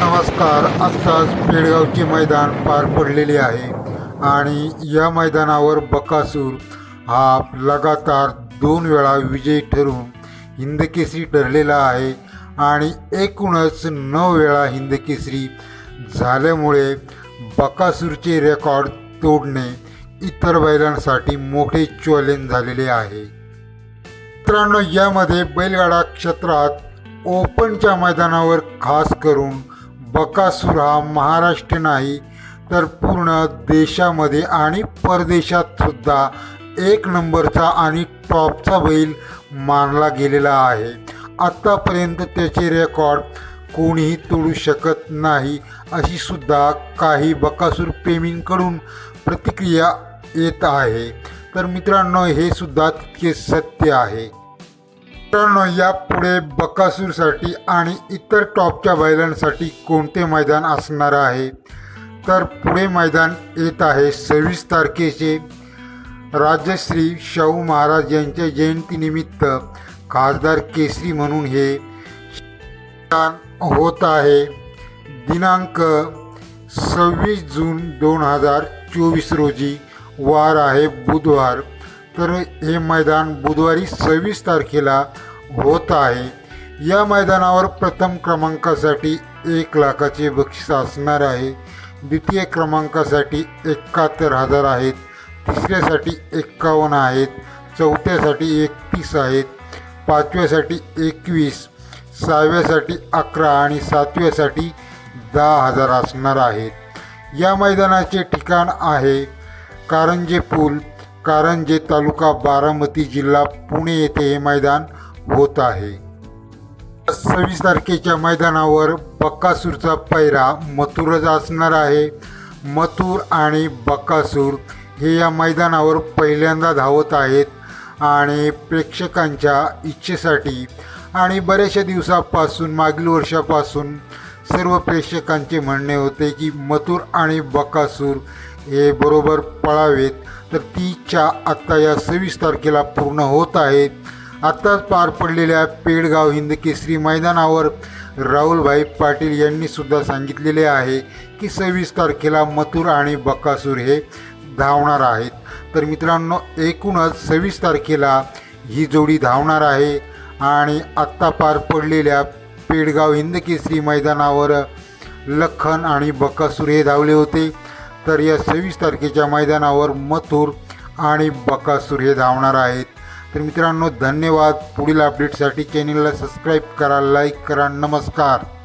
नमस्कार. आत्ताच पेडगावचे मैदान पार पडलेले आहे आणि या मैदानावर बकासूर हा लगातार दोन वेळा विजयी ठरून हिंदकेसरी ठरलेला आहे आणि एकूणच नऊ वेळा हिंदकेसरी झाल्यामुळे बकासूरचे रेकॉर्ड तोडणे इतर बैलांसाठी मोठे चॅलेंज झालेले आहे. मित्रांनो यामध्ये बैलगाडा क्षेत्रात ओपनच्या मैदानावर खास करून बकासूर हा महाराष्ट्र नाही तर पूर्ण देशामध्ये आणि परदेशात सुद्धा एक नंबरचा आणि टॉपचा बैल मानला गेलेला आहे. आत्तापर्यंत त्याचे रेकॉर्ड कोणीही तोडू शकत नाही अशी सुद्धा काही बकासूर प्रेमींकडून प्रतिक्रिया येत आहे. तर मित्रांनो हे सुद्धा तितके सत्य आहे. मित्रांनो यापुढे बकासूरसाठी आणि इतर टॉपच्या बैलांसाठी कोणते मैदान असणार आहे? तर पुढे मैदान येत आहे सव्वीस तारखेचे. राजश्री शाहू महाराज यांच्या जयंतीनिमित्त खासदार केसरी म्हणून हे होत आहे. दिनांक सव्वीस जून दोन हजार चोवीस रोजी वार आहे बुधवार. तर हे मैदान बुधवारी सव्वीस तारखेला होत आहे. या मैदानावर प्रथम क्रमांकासाठी एक लाखाचे बक्षीस असणार आहे. द्वितीय क्रमांकासाठी एकाहत्तर हजार आहेत. तिसऱ्यासाठी एक्कावन्न आहेत. चौथ्यासाठी एकतीस आहेत. पाचव्यासाठी एकवीस सहाव्यासाठी अकरा आणि सातव्यासाठी दहा हजार असणार आहेत. या मैदानाचे ठिकाण आहे कारंजे पूल. कारंजे तालुका बारामती जिल्हा पुणे येथे हे मैदान होत आहे. सव्वीस तारखेच्या मैदानावर बक्कासूरचा पैरा मथुरच असणार आहे. मथुर आणि बक्कासूर हे या मैदानावर पहिल्यांदा धावत आहेत आणि प्रेक्षकांच्या इच्छेसाठी आणि बऱ्याचशा दिवसापासून मागील वर्षापासून सर्व प्रेक्षकांचे म्हणणे होते की मथुर आणि बकासूर हे बरोबर पळावेत. तर ती इच्छा आत्ता या सव्वीस तारखेला पूर्ण होत आहेत. आत्ताच पार पडलेल्या पेडगाव हिंद केसरी मैदानावर राहुलभाई पाटील यांनीसुद्धा सांगितलेले आहे की सव्वीस तारखेला मथुर आणि बकासूर हे धावणार आहेत. तर मित्रांनो एकूणच सव्वीस तारखेला ही जोडी धावणार आहे आणि आत्ता पार पडलेल्या पेडगाव हिंद केसरी मैदानावर लखन आणि बकासूर हे धावले होते. तर या सव्वीस तारखेच्या मैदानावर मथुर आणि बकासूर हे धावणार आहेत. तर मित्रांनो धन्यवाद. पुढील अपडेटसाठी चॅनलला सबस्क्राईब करा लाईक करा नमस्कार.